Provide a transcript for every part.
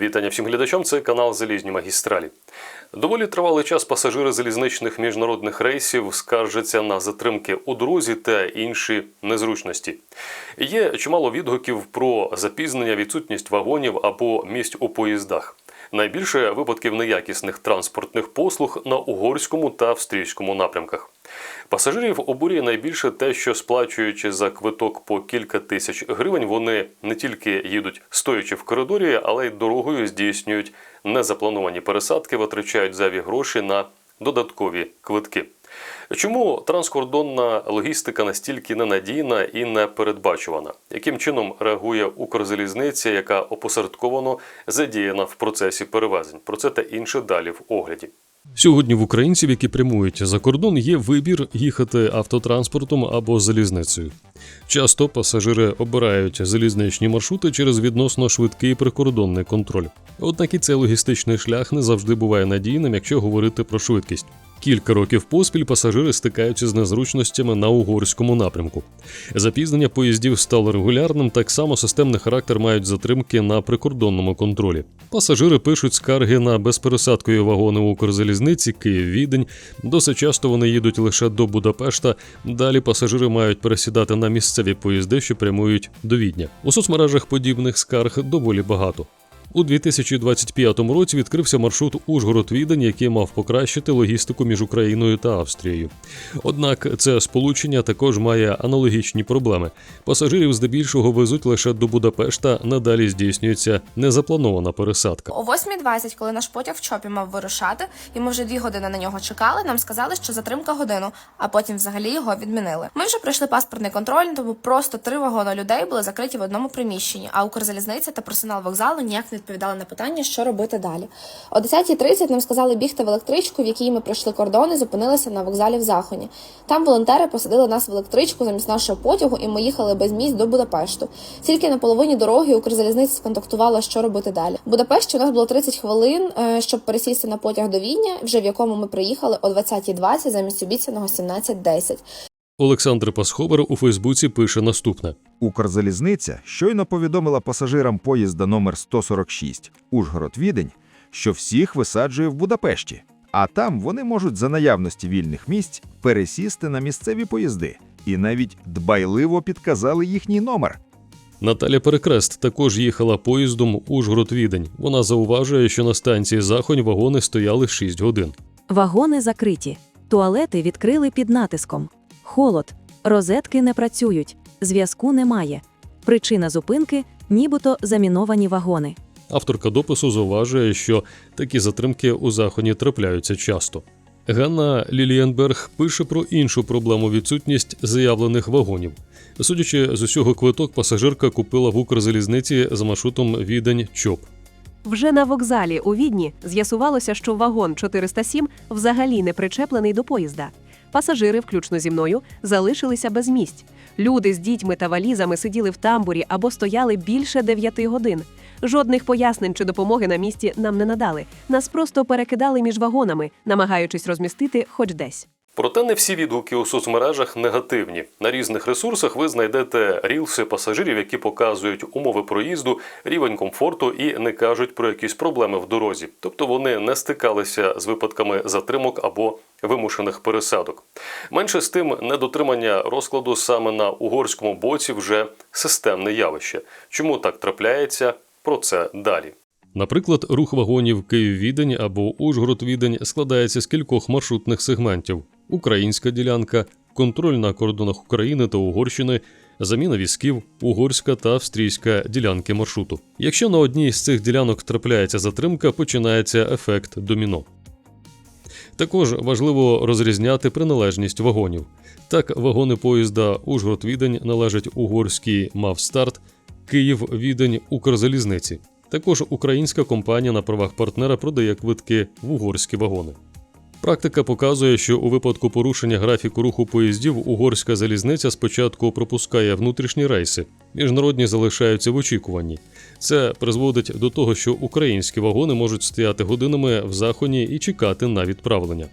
Вітання всім глядачам. Це канал Залізні магістралі. Доволі тривалий час пасажири залізничних міжнародних рейсів скаржаться на затримки у дорозі та інші незручності. Є чимало відгуків про запізнення, відсутність вагонів або місць у поїздах. Найбільше випадків неякісних транспортних послуг на угорському та австрійському напрямках. Пасажирів обурює найбільше те, що сплачуючи за квиток по кілька тисяч гривень, вони не тільки їдуть стоячи в коридорі, але й дорогою здійснюють незаплановані пересадки, витрачають зайві гроші на додаткові квитки. Чому транскордонна логістика настільки ненадійна і непередбачувана? Яким чином реагує Укрзалізниця, яка опосередковано задіяна в процесі перевезень? Про це та інше далі в огляді. Сьогодні в українців, які прямують за кордон, є вибір їхати автотранспортом або залізницею. Часто пасажири обирають залізничні маршрути через відносно швидкий прикордонний контроль. Однак і цей логістичний шлях не завжди буває надійним, якщо говорити про швидкість. Кілька років поспіль пасажири стикаються з незручностями на угорському напрямку. Запізнення поїздів стало регулярним, так само системний характер мають затримки на прикордонному контролі. Пасажири пишуть скарги на безпересадкові вагони Укрзалізниці Київ-Відень. Досить часто вони їдуть лише до Будапешта. Далі пасажири мають пересідати на місцеві поїзди, що прямують до Відня. У соцмережах подібних скарг доволі багато. У 2025 році відкрився маршрут Ужгород-Відень, який мав покращити логістику між Україною та Австрією. Однак це сполучення також має аналогічні проблеми. Пасажирів здебільшого везуть лише до Будапешта. Надалі здійснюється незапланована пересадка. О 8.20, коли наш потяг в чопі мав вирушати, і ми вже дві години на нього чекали. Нам сказали, що затримка годину, а потім взагалі його відмінили. Ми вже пройшли паспортний контроль, тому просто три вагони людей були закриті в одному приміщенні. А Укрзалізниця та персонал вокзалу ніяк не відповідали на питання, що робити далі. О 10.30 нам сказали бігти в електричку, в якій ми пройшли кордон і зупинилися на вокзалі в Захоні. Там волонтери посадили нас в електричку замість нашого потягу, і ми їхали без місць до Будапешту. Тільки на половині дороги Укрзалізниця сконтактувала, що робити далі. В Будапешті у нас було 30 хвилин, е, щоб пересісти на потяг до Відня, вже в якому ми приїхали о 20.20 замість обіцяного 17.10. Олександр Пасховер у Фейсбуці пише наступне: Укрзалізниця щойно повідомила пасажирам поїзда номер 146 Ужгород-Відень, що всіх висаджує в Будапешті, а там вони можуть за наявності вільних місць пересісти на місцеві поїзди і навіть дбайливо підказали їхній номер. Наталя Перекрест також їхала поїздом Ужгород-Відень. Вона зауважує, що на станції Захонь вагони стояли 6 годин. Вагони закриті, туалети відкрили під натиском. Холод, розетки не працюють, зв'язку немає. Причина зупинки нібито заміновані вагони. Авторка допису зауважує, що такі затримки у заході трапляються часто. Ганна Лілієнберг пише про іншу проблему відсутність заявлених вагонів. Судячи з усього, квиток пасажирка купила в Укрзалізниці за маршрутом Відень ЧОП. Вже на вокзалі у Відні з'ясувалося, що вагон 407 взагалі не причеплений до поїзда. Пасажири, включно зі мною, залишилися без місць. Люди з дітьми та валізами сиділи в тамбурі або стояли більше 9 годин. Жодних пояснень чи допомоги на місці нам не надали. Нас просто перекидали між вагонами, намагаючись розмістити хоч десь. Проте не всі відгуки у соцмережах негативні. На різних ресурсах ви знайдете рілси пасажирів, які показують умови проїзду, рівень комфорту і не кажуть про якісь проблеми в дорозі. Тобто вони не стикалися з випадками затримок або вимушених пересадок. Менше з тим, недотримання розкладу саме на угорському боці вже системне явище. Чому так трапляється? Про це далі. Наприклад, рух вагонів Київ-Відень або Ужгород-Відень складається з кількох маршрутних сегментів: українська ділянка, контроль на кордонах України та Угорщини, заміна візків, угорська та австрійська ділянки маршруту. Якщо на одній з цих ділянок трапляється затримка, починається ефект доміно. Також важливо розрізняти приналежність вагонів. Так, вагони поїзда Ужгород-Відень належать угорській Мавстарт, Київ-Відень Укрзалізниці. Також українська компанія на правах партнера продає квитки в угорські вагони. Практика показує, що у випадку порушення графіку руху поїздів угорська залізниця спочатку пропускає внутрішні рейси, міжнародні залишаються в очікуванні. Це призводить до того, що українські вагони можуть стояти годинами в захоні і чекати на відправлення.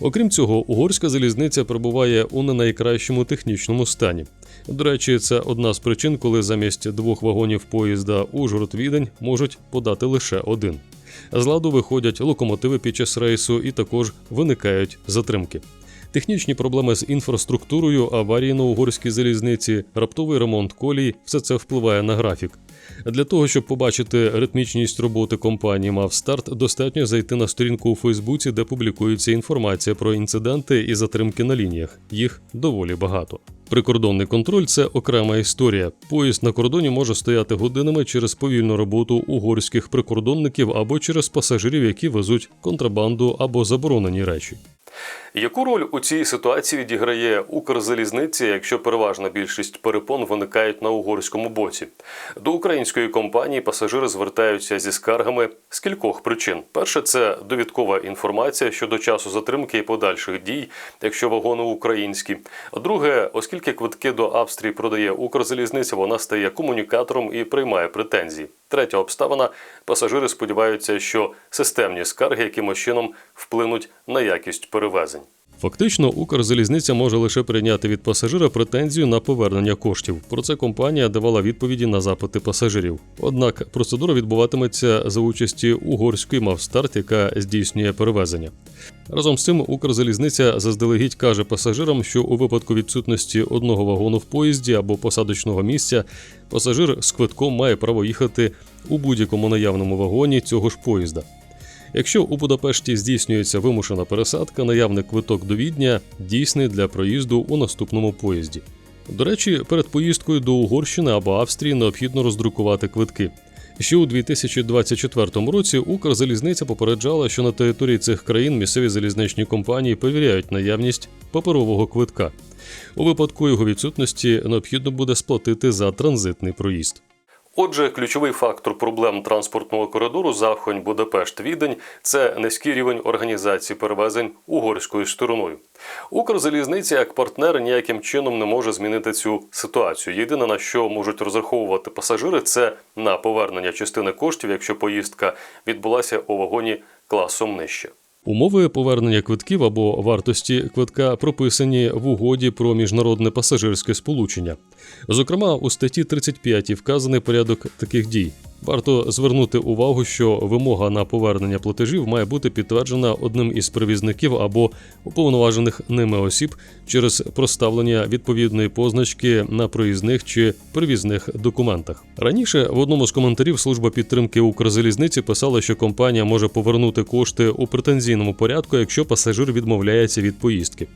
Окрім цього, угорська залізниця перебуває у не найкращому технічному стані. До речі, це одна з причин, коли замість двох вагонів поїзда Ужгород-Відень можуть подати лише один. З ладу виходять локомотиви під час рейсу і також виникають затримки. Технічні проблеми з інфраструктурою, аварії на угорській залізниці, раптовий ремонт колій все це впливає на графік. Для того, щоб побачити ритмічність роботи компанії Мавстарт, достатньо зайти на сторінку у Фейсбуці, де публікується інформація про інциденти і затримки на лініях. Їх доволі багато. Прикордонний контроль це окрема історія. Поїзд на кордоні може стояти годинами через повільну роботу угорських прикордонників або через пасажирів, які везуть контрабанду або заборонені речі. Яку роль у цій ситуації відіграє Укрзалізниця, якщо переважна більшість перепон виникають на угорському боці? До української компанії пасажири звертаються зі скаргами з кількох причин: перше це довідкова інформація щодо часу затримки і подальших дій, якщо вагони українські. Друге, оскільки квитки до Австрії продає Укрзалізниця, вона стає комунікатором і приймає претензії. Третя обставина пасажири сподіваються, що системні скарги якимось чином вплинуть на якість перевезень. Фактично, Укрзалізниця може лише прийняти від пасажира претензію на повернення коштів. Про це компанія давала відповіді на запити пасажирів. Однак процедура відбуватиметься за участі угорської Мавстарт, яка здійснює перевезення. Разом з цим Укрзалізниця заздалегідь каже пасажирам, що у випадку відсутності одного вагону в поїзді або посадочного місця пасажир з квитком має право їхати у будь-якому наявному вагоні цього ж поїзда. Якщо у Будапешті здійснюється вимушена пересадка, наявний квиток до Відня дійсний для проїзду у наступному поїзді. До речі, перед поїздкою до Угорщини або Австрії необхідно роздрукувати квитки. Ще у 2024 році Укрзалізниця попереджала, що на території цих країн місцеві залізничні компанії перевіряють наявність паперового квитка. У випадку його відсутності необхідно буде сплатити за транзитний проїзд. Отже, ключовий фактор проблем транспортного коридору Захонь Будапешт Відень це низький рівень організації перевезень угорською стороною. Укрзалізниця як партнер ніяким чином не може змінити цю ситуацію. Єдине на що можуть розраховувати пасажири, це на повернення частини коштів, якщо поїздка відбулася у вагоні класом нижче. Умови повернення квитків або вартості квитка прописані в угоді про міжнародне пасажирське сполучення. Зокрема, у статті 35 вказаний порядок таких дій. Варто звернути увагу, що вимога на повернення платежів має бути підтверджена одним із привізників або уповноважених ними осіб через проставлення відповідної позначки на проїзних чи привізних документах. Раніше в одному з коментарів служба підтримки Укрзалізниці писала, що компанія може повернути кошти у претензійному порядку, якщо пасажир відмовляється від поїздки.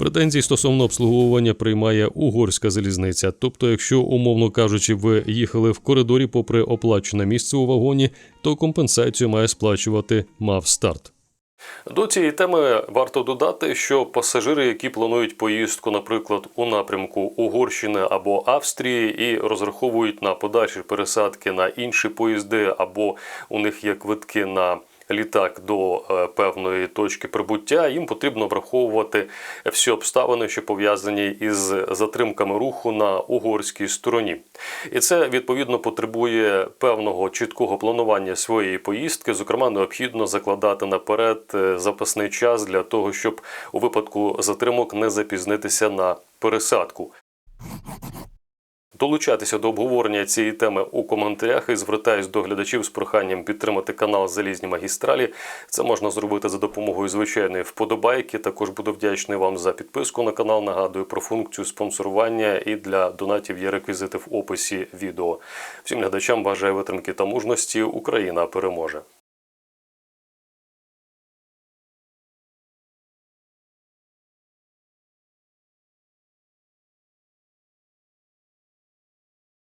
Претензії стосовно обслуговування приймає угорська залізниця. Тобто, якщо, умовно кажучи, ви їхали в коридорі попри оплачене місце у вагоні, то компенсацію має сплачувати Мавстарт. До цієї теми варто додати, що пасажири, які планують поїздку, наприклад, у напрямку Угорщини або Австрії, і розраховують на подальші пересадки на інші поїзди, або у них є квитки на літак до е, певної точки прибуття, їм потрібно враховувати всі обставини, що пов'язані із затримками руху на угорській стороні. І це відповідно потребує певного чіткого планування своєї поїздки. Зокрема, необхідно закладати наперед е, запасний час для того, щоб у випадку затримок не запізнитися на пересадку. Долучатися до обговорення цієї теми у коментарях і звертаюсь до глядачів з проханням підтримати канал Залізні магістралі. Це можна зробити за допомогою звичайної вподобайки. Також буду вдячний вам за підписку на канал. Нагадую про функцію спонсорування і для донатів є реквізити в описі відео. Всім глядачам бажаю витримки та мужності. Україна переможе.